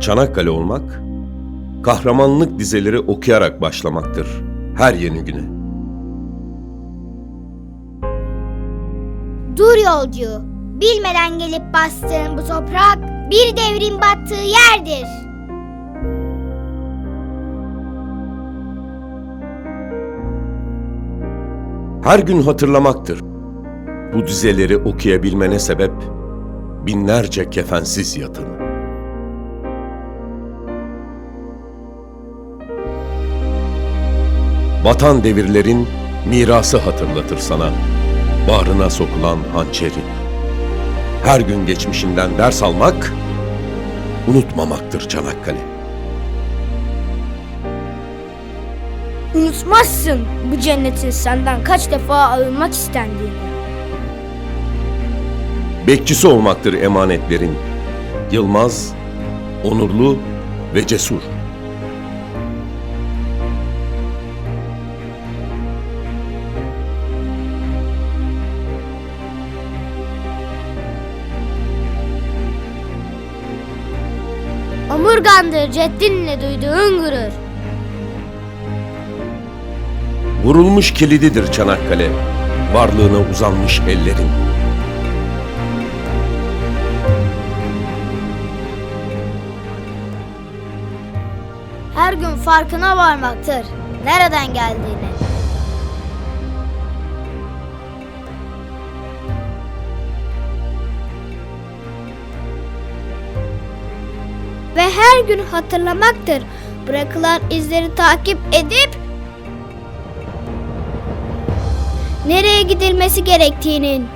Çanakkale olmak, kahramanlık dizeleri okuyarak başlamaktır her yeni güne. Dur yolcu, bilmeden gelip bastığın bu toprak bir devrin battığı yerdir. Her gün hatırlamaktır. Bu dizeleri okuyabilmene sebep binlerce kefensiz yatın. Batan devirlerin mirası hatırlatır sana. Bağrına sokulan hançeri. Her gün geçmişinden ders almak, unutmamaktır Çanakkale. Unutmazsın bu cennetin senden kaç defa alınmak istendiğini. Bekçisi olmaktır emanetlerin. Yılmaz, onurlu ve cesur. Omurgandır ceddinle duyduğun gurur. Vurulmuş kilididir Çanakkale, varlığına uzanmış ellerin. Her gün farkına varmaktır. Nereden geldiğini. Her gün hatırlamaktır. Bırakılan izleri takip edip nereye gidilmesi gerektiğinin.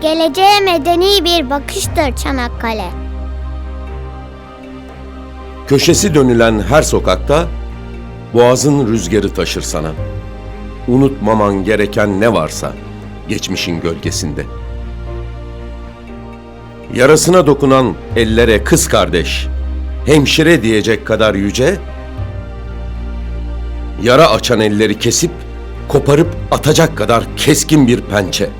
Geleceğe medeni bir bakıştır Çanakkale. Köşesi dönülen her sokakta boğazın rüzgarı taşır sana. Unutmaman gereken ne varsa geçmişin gölgesinde. Yarasına dokunan ellere kız kardeş, hemşire diyecek kadar yüce, yara açan elleri kesip koparıp atacak kadar keskin bir pençe.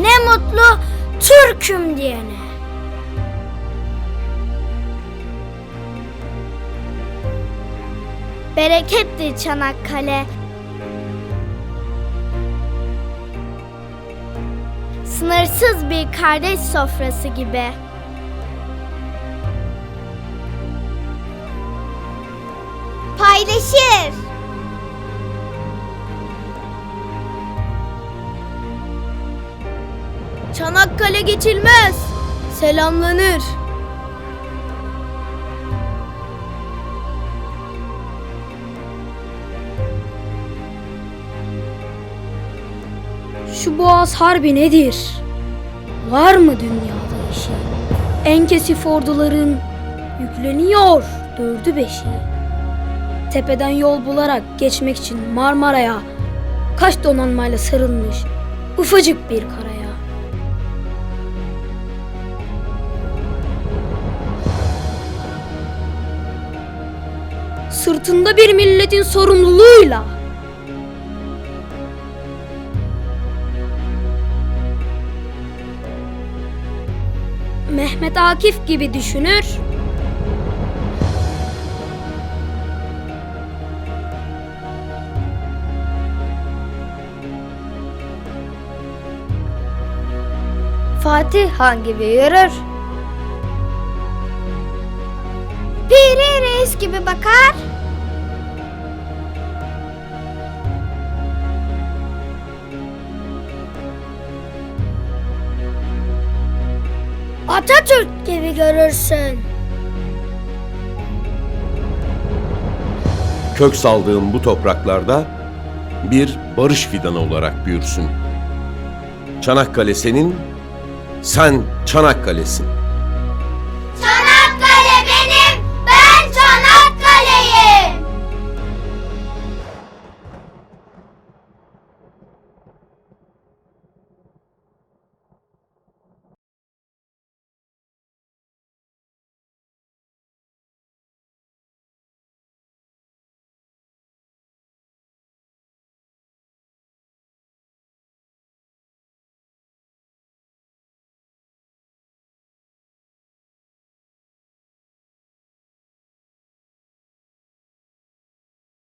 Ne mutlu Türk'üm diyene. Bereketli Çanakkale. Sınırsız bir kardeş sofrası gibi. Paylaşır. Çanakkale geçilmez. Selamlanır. Şu boğaz harbi nedir? Var mı dünyada işi? En kesif orduların yükleniyor dördü beşi. Tepeden yol bularak geçmek için Marmara'ya kaç donanmayla sarılmış ufacık bir karaya. Sırtında bir milletin sorumluluğuyla Mehmet Akif gibi düşünür. Fatih Han gibi yürür. Piri Reis gibi bakar. Atatürk gibi görürsün. Kök saldığın bu topraklarda bir barış fidanı olarak büyürsün. Çanakkale senin, sen Çanakkale'sin.